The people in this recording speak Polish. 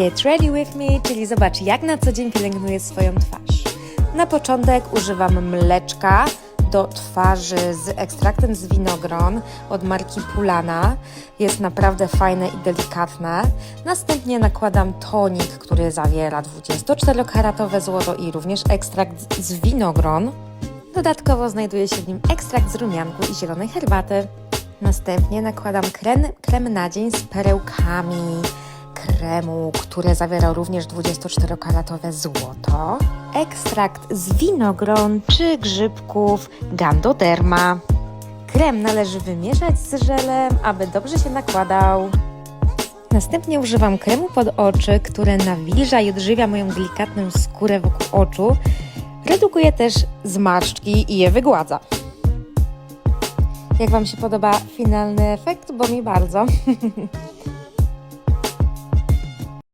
Get Ready With Me, czyli zobacz jak na co dzień pielęgnuję swoją twarz. Na początek używam mleczka do twarzy z ekstraktem z winogron od marki Pulana. Jest naprawdę fajne i delikatne. Następnie nakładam tonik, który zawiera 24-karatowe złoto i również ekstrakt z winogron. Dodatkowo znajduje się w nim ekstrakt z rumianku i zielonej herbaty. Następnie nakładam krem, krem na dzień z perełkami kremu, który zawiera również 24-karatowe złoto, ekstrakt z winogron czy grzybków gandoderma. Krem należy wymieszać z żelem, aby dobrze się nakładał. Następnie używam kremu pod oczy, który nawilża i odżywia moją delikatną skórę wokół oczu. Redukuje też zmarszczki i je wygładza. Jak Wam się podoba finalny efekt? Bo mi bardzo.